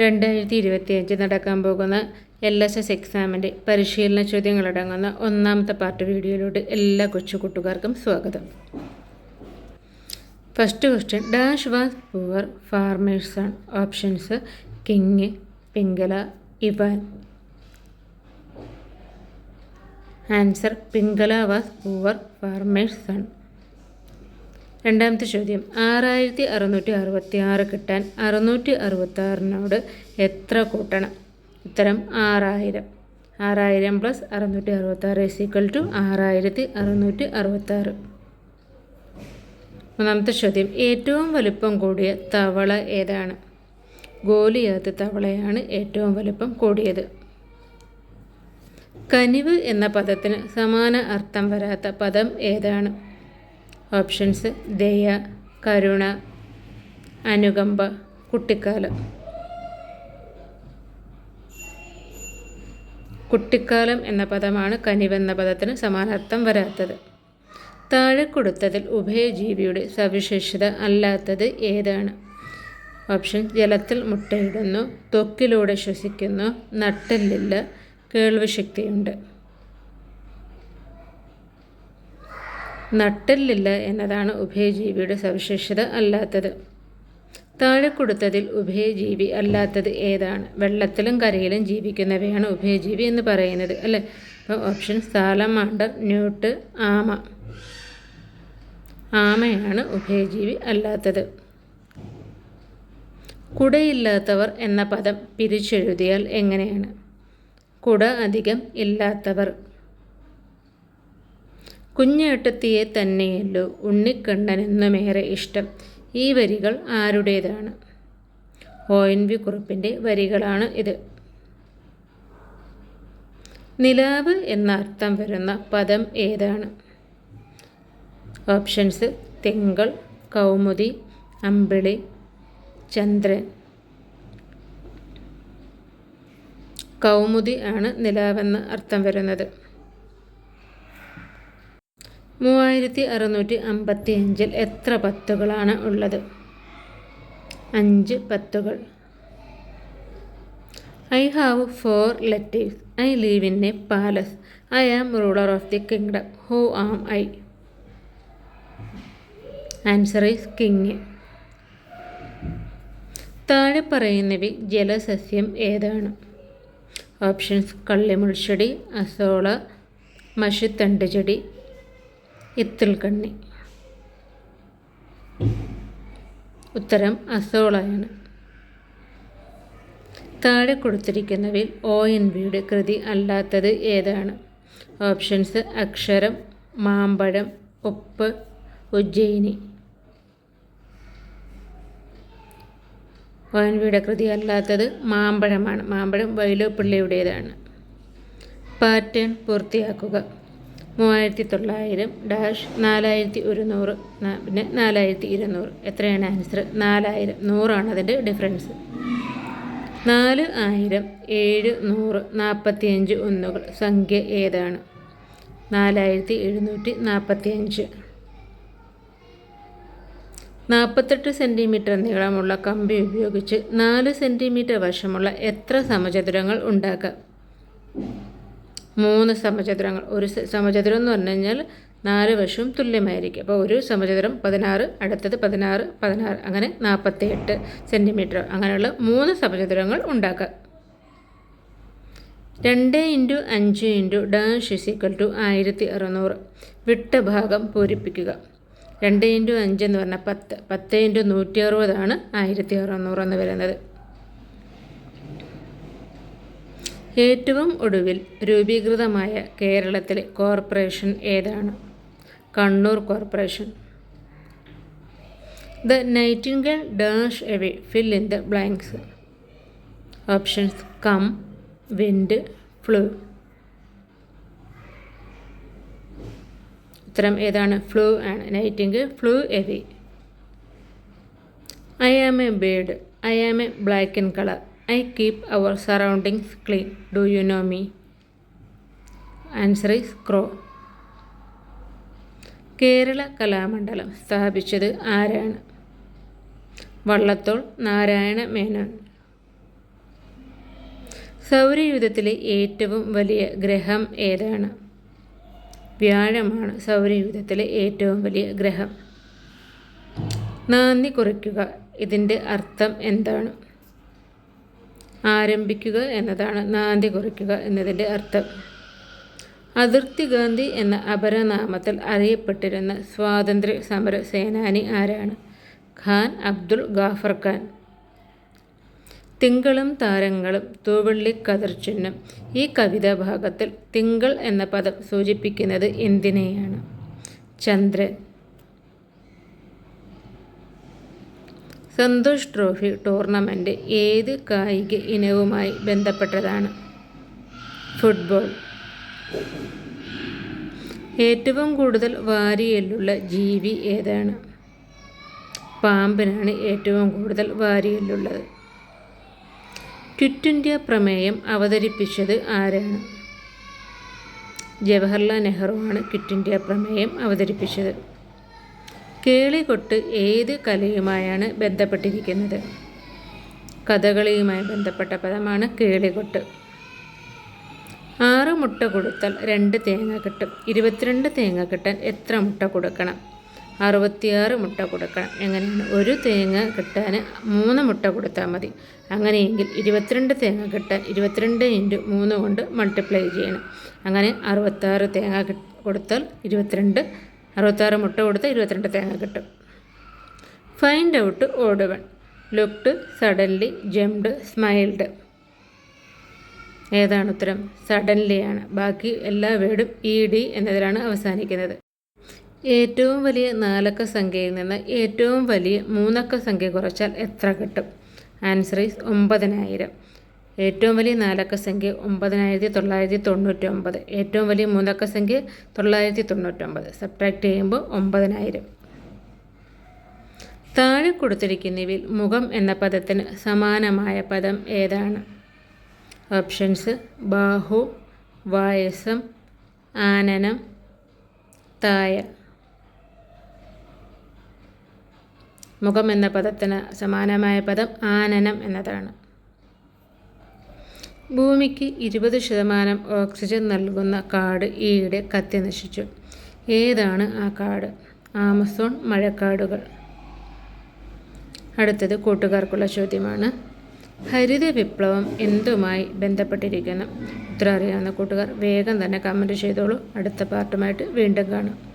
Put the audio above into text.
രണ്ടായിരത്തി ഇരുപത്തിയഞ്ച് നടക്കാൻ പോകുന്ന എൽ എസ് എസ് എക്സാമിന്റെ പരിശീലന ചോദ്യങ്ങളടങ്ങുന്ന ഒന്നാമത്തെ പാർട്ട് വീഡിയോയിലോട്ട് എല്ലാ കൊച്ചു കൂട്ടുകാർക്കും സ്വാഗതം. First question dash was poor farmers son options king Pingala Ivan. Answer Pingala was poor farmers son രണ്ടാമത്തെ ചോദ്യം ആറായിരത്തി അറുന്നൂറ്റി അറുപത്തി ആറ് കിട്ടാൻ അറുന്നൂറ്റി അറുപത്തി ആറിനോട് എത്ര കൂട്ടണം? ഉത്തരം ആറായിരം. ആറായിരം പ്ലസ് അറുന്നൂറ്റി അറുപത്തി ആറ് ഇസ് ഈക്വൽ ടു ആറായിരത്തി അറുന്നൂറ്റി അറുപത്തി ആറ് മൂന്നാമത്തെ ചോദ്യം ഏറ്റവും വലുപ്പം കൂടിയ തവള ഏതാണ്? ഗോലിയാത്ത് തവളയാണ് ഏറ്റവും വലുപ്പം കൂടിയത്. കനിവ് എന്ന പദത്തിന് സമാന അർത്ഥം വരാത്ത പദം ഏതാണ്? ഓപ്ഷൻസ്. ദയ കരുണ അനുകമ്പ കുട്ടിക്കാലം. കുട്ടിക്കാലം എന്ന പദമാണ് കനിവെന്ന പദത്തിന് സമാനാർത്ഥം വരാത്തത്. താഴെ കൊടുത്തതിൽ ഉഭയജീവിയുടെ സവിശേഷത അല്ലാത്തത് ഏതാണ്? ഓപ്ഷൻ ജലത്തിൽ മുട്ടയിടുന്നു ത്വക്കിലൂടെ ശ്വസിക്കുന്നു നട്ടെല്ലില്ല കേൾവിശക്തിയുണ്ട്. നട്ടെല്ലില്ല എന്നതാണ് ഉഭയജീവിയുടെ സവിശേഷത അല്ലാത്തത്. താഴെ കൊടുത്തതിൽ ഉഭയജീവി അല്ലാത്തത് ഏതാണ്? വെള്ളത്തിലും കരയിലും ജീവിക്കുന്നവയാണ് ഉഭയജീവി എന്ന് പറയുന്നത് അല്ലേ? അപ്പോൾ ഓപ്ഷൻ സാലമാണ്ടർ ന്യൂട്ട് ആമ. ആമയാണ് ഉഭയജീവി അല്ലാത്തത്. കുടയില്ലാത്തവർ എന്ന പദം പിരിച്ചെഴുതിയാൽ എങ്ങനെയാണ്? കുട അധികം ഇല്ലാത്തവർ. കുഞ്ഞേട്ടത്തിയെ തന്നെയല്ലോ ഉണ്ണിക്കണ്ണനെന്നുമേറെ ഇഷ്ടം. ഈ വരികൾ ആരുടേതാണ്? ഒ എൻ വി കുറിപ്പിന്റെ വരികളാണ് ഇത്. നിലാവ് എന്ന അർത്ഥം വരുന്ന പദം ഏതാണ്? ഓപ്ഷൻസ് തിങ്കൾ കൗമുദി അമ്പിളി ചന്ദ്രൻ. കൗമുദി ആണ് നിലാവെന്ന് അർത്ഥം വരുന്നത്. മൂവായിരത്തി അറുന്നൂറ്റി അമ്പത്തി അഞ്ചിൽ എത്ര പത്തുകളാണ് ഉള്ളത്? അഞ്ച് പത്തുകൾ. I have four letters I live in a palace. I am ruler of the kingdom. Who am I? Answer is king. താഴെ പറയുന്നവ ജലസസ്യം ഏതാണ്? ഓപ്ഷൻസ് കള്ളിമുൾച്ചെടി അസോള മഷിത്തണ്ട് ചെടി ഇത്തിൽ കണ്ണി. ഉത്തരം അസോളയാണ്. താഴെ കൊടുത്തിരിക്കുന്നവയിൽ ഒ എൻ വിയുടെ കൃതി അല്ലാത്തത് ഏതാണ്? ഓപ്ഷൻസ് അക്ഷരം മാമ്പഴം ഉപ്പ് ഉജ്ജയിനി. ഒ എൻ വിയുടെ കൃതി അല്ലാത്തത് മാമ്പഴമാണ്. മാമ്പഴം വൈലോപ്പിള്ളിയുടേതാണ് പാറ്റേൺ പൂർത്തിയാക്കുക. മൂവായിരത്തി തൊള്ളായിരം ഡാഷ് നാലായിരത്തി ഒരുന്നൂറ് പിന്നെ നാലായിരത്തി ഇരുന്നൂറ് എത്രയാണ് ആൻസർ നാലായിരം. നൂറാണ് അതിന്റെ ഡിഫറൻസ്. നാല് ആയിരം ഏഴ് നൂറ് നാൽപ്പത്തിയഞ്ച് ഒന്നുകൾ. സംഖ്യ ഏതാണ്? നാലായിരത്തി എഴുന്നൂറ്റി നാൽപ്പത്തി അഞ്ച് നാൽപ്പത്തെട്ട് സെന്റിമീറ്റർ നീളമുള്ള കമ്പി ഉപയോഗിച്ച് നാല് സെന്റിമീറ്റർ വശമുള്ള എത്ര സമചതുരങ്ങൾ ഉണ്ടാക്കാം? മൂന്ന് സമചതുരങ്ങൾ. ഒരു സമചതുരം എന്ന് പറഞ്ഞു കഴിഞ്ഞാൽ നാല് വശവും തുല്യമായിരിക്കും. അപ്പോൾ ഒരു സമചതുരം പതിനാറ് അടുത്തത് പതിനാറ് പതിനാറ് അങ്ങനെ നാൽപ്പത്തി എട്ട് സെന്റിമീറ്റർ അങ്ങനെയുള്ള മൂന്ന് സമചതുരങ്ങൾ ഉണ്ടാക്കുക. രണ്ട് ഇന്റു അഞ്ച് ഇന്റു ഡാഷ് ഇസിക്വൽ ടു ആയിരത്തി അറുന്നൂറ് വിട്ട ഭാഗം പൂരിപ്പിക്കുക. രണ്ട് ഇന്റു അഞ്ച് എന്ന് പറഞ്ഞാൽ പത്ത്. പത്ത് ഇന്റു നൂറ്റി അറുപതാണ് ആയിരത്തി അറുന്നൂറ് എന്ന് വരുന്നത് ഏറ്റവും ഒടുവിൽ രൂപീകൃതമായ കേരളത്തിലെ കോർപ്പറേഷൻ ഏതാണ്? Kannur corporation. The nightingale dash away fill in the blanks. Options come wind flew. ഉത്തരം ഏതാണ്? ഫ്ലൂ ആണ്. Nightingale flew away. I am a bird I am a black in colour. I keep our surroundings clean do you know me answer is crow Kerala Kalamandalam സ്ഥാപിച്ചത് ആരാണ്? വള്ളത്തോൾ നാരായണ മേനോൻ. സൗരയൂഥത്തിലെ ഏറ്റവും വലിയ ഗ്രഹം ഏതാണ്? വ്യാഴമാണ് സൗരയൂഥത്തിലെ ഏറ്റവും വലിയ ഗ്രഹം. നന്ദി കുറിക്കുക ഇതിന്റെ അർത്ഥം എന്താണ്? ആരംഭിക്കുക എന്നതാണ് നാന്തി കുറിക്കുക എന്നതിന്റെ അർത്ഥം. അതിർത്തി ഗാന്ധി എന്ന അപരനാമത്തിൽ അറിയപ്പെട്ടിരുന്ന സ്വാതന്ത്ര്യ സമര സേനാനി ആരാണ്? ഖാൻ അബ്ദുൾ ഗാഫർ ഖാൻ. തിങ്കളും താരങ്ങളും തൂവള്ളി കതിർചിഹ്നം ഈ കവിതാ ഭാഗത്തിൽ തിങ്കൾ എന്ന പദം സൂചിപ്പിക്കുന്നത് എന്തിനെയാണ്? ചന്ദ്രൻ. സന്തോഷ് ട്രോഫി ടൂർണമെന്റ് ഏത് കായിക ഇനവുമായി ബന്ധപ്പെട്ടതാണ്? ഫുട്ബോൾ. ഏറ്റവും കൂടുതൽ വാരിയെല്ലുള്ള ജീവി ഏതാണ്? പാമ്പിനാണ് ഏറ്റവും കൂടുതൽ വാരിയെല്ലുള്ളത്. ക്വിറ്റ് ഇന്ത്യ പ്രമേയം അവതരിപ്പിച്ചത് ആരാണ്? ജവഹർലാൽ നെഹ്റുവാണ് ക്വിറ്റ് ഇന്ത്യ പ്രമേയം അവതരിപ്പിച്ചത്. കേളികൊട്ട് ഏത് കലയുമായാണ് ബന്ധപ്പെട്ടിരിക്കുന്നത്? കഥകളിയുമായി ബന്ധപ്പെട്ട പദമാണ് കേളികൊട്ട്. ആറ് മുട്ട കൊടുത്താൽ രണ്ട് തേങ്ങ കിട്ടും. ഇരുപത്തിരണ്ട് തേങ്ങ കിട്ടാൻ എത്ര മുട്ട കൊടുക്കണം? അറുപത്തിയാറ് മുട്ട കൊടുക്കണം. എങ്ങനെയാണ്? ഒരു തേങ്ങ കിട്ടാൻ മൂന്ന് മുട്ട കൊടുത്താൽ മതി. അങ്ങനെയെങ്കിൽ ഇരുപത്തിരണ്ട് തേങ്ങ കിട്ടാൻ ഇരുപത്തിരണ്ട് ഇന്റു മൂന്ന് കൊണ്ട് മൾട്ടിപ്ലൈ ചെയ്യണം. അങ്ങനെ അറുപത്താറ് തേങ്ങ കൊടുത്താൽ ഇരുപത്തിരണ്ട് അറുപത്താറ് മുട്ട കൊടുത്ത് ഇരുപത്തിരണ്ട് തേങ്ങ കിട്ടും. Find out odd one looked suddenly jumped smiled ഏതാണ് ഉത്തരം? സഡൻലി ആണ്. ബാക്കി എല്ലാ വേർഡും ഇ ഡി എന്നതിലാണ് അവസാനിക്കുന്നത്. ഏറ്റവും വലിയ നാലക്ക സംഖ്യയിൽ നിന്ന് ഏറ്റവും വലിയ മൂന്നക്ക സംഖ്യ കുറച്ചാൽ എത്ര കിട്ടും? ആൻസർ ഈസ് ഒമ്പതിനായിരം. ഏറ്റവും വലിയ നാലക്ക സംഖ്യ ഒമ്പതിനായിരത്തി തൊള്ളായിരത്തി തൊണ്ണൂറ്റി ഒമ്പത് ഏറ്റവും വലിയ മൂന്നക്ക സംഖ്യ തൊള്ളായിരത്തി തൊണ്ണൂറ്റൊമ്പത് സബ്ട്രാക്ട് ചെയ്യുമ്പോൾ ഒമ്പതിനായിരം. താഴെ കൊടുത്തിരിക്കുന്നവയിൽ മുഖം എന്ന പദത്തിന് സമാനമായ പദം ഏതാണ്? ഓപ്ഷൻസ് ബാഹു വായസം ആനനം തായ മുഖം എന്ന പദത്തിന് സമാനമായ പദം ആനനം എന്നതാണ്. ഭൂമിക്ക് ഇരുപത് ശതമാനം ഓക്സിജൻ നൽകുന്ന കാട് ഈയിടെ കത്തി നശിച്ചു. ഏതാണ് ആ കാട്? ആമസോൺ മഴക്കാടുകൾ. അടുത്തത് കൂട്ടുകാർക്കുള്ള ചോദ്യമാണ്. ഹരിത വിപ്ലവം എന്തുമായി ബന്ധപ്പെട്ടിരിക്കുന്നു? ഉത്തരം അറിയാവുന്ന കൂട്ടുകാർ വേഗം തന്നെ കമന്റ് ചെയ്തോളൂ. അടുത്ത പാർട്ടുമായിട്ട് വീണ്ടും കാണാം.